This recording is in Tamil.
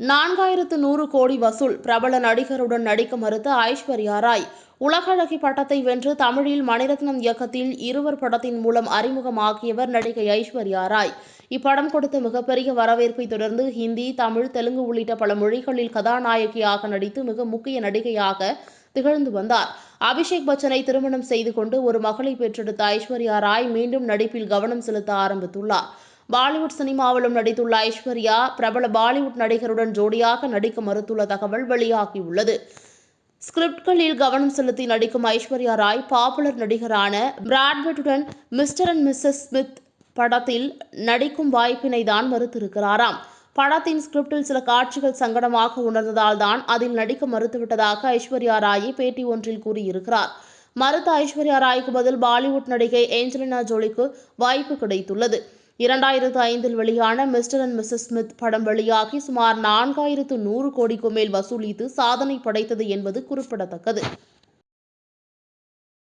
நான்காயிரத்து நூறு கோடி வசூல் பிரபல நடிகருடன் நடிக்க மறுத்த ஐஸ்வர்யா ராய். உலகழகி பட்டத்தை வென்று தமிழில் மணிரத்னம் இயக்கத்தில் இருவர் படத்தின் மூலம் அறிமுகமாகியவர் நடிகை ஐஸ்வர்யா ராய். இப்படம் கொடுத்த மிகப்பெரிய வரவேற்பை தொடர்ந்து ஹிந்தி தமிழ் தெலுங்கு உள்ளிட்ட பல மொழிகளில் கதாநாயகியாக நடித்து மிக முக்கிய நடிகையாக திகழ்ந்து வந்தார். அபிஷேக் பச்சனை திருமணம் செய்து கொண்டு ஒரு மகளை பெற்றெடுத்த ஐஸ்வர்யா ராய் மீண்டும் நடிப்பில் கவனம் செலுத்த ஆரம்பித்துள்ளார். பாலிவுட் சினிமாவிலும் நடித்துள்ள ஐஸ்வர்யா பிரபல பாலிவுட் நடிகருடன் ஜோடியாக நடிக்க மறுத்துள்ள தகவல் வெளியாகியுள்ளது. ஸ்கிரிப்ட்களில் கவனம் செலுத்தி நடிக்கும் ஐஸ்வர்யா ராய் பாப்புலர் நடிகரான பிராட்பிட்டுடன் மிஸ்டர் அண்ட் மிஸ்ஸஸ் ஸ்மித் படத்தில் நடிக்கும் வாய்ப்பினை தான் மறுத்திருக்கிறாராம். படத்தின் ஸ்கிரிப்டில் சில காட்சிகள் சங்கடமாக உணர்ந்ததால் தான் அதில் நடிக்க மறுத்துவிட்டதாக ஐஸ்வர்யா ராயை பேட்டி ஒன்றில் கூறியிருக்கிறார். மறுத்த ஐஸ்வர்யா ராய்க்கு பதில் பாலிவுட் நடிகை ஏஞ்சலினா ஜோலிக்கு வாய்ப்பு கிடைத்துள்ளது. இரண்டாயிரத்து ஐந்தில் வெளியான மிஸ்டர் அண்ட் மிஸ்ஸஸ் ஸ்மித் படம் வெளியாகி சுமார் நான்காயிரத்து நூறு கோடிக்கு மேல் வசூலித்து சாதனை படைத்தது என்பது குறிப்பிடத்தக்கது.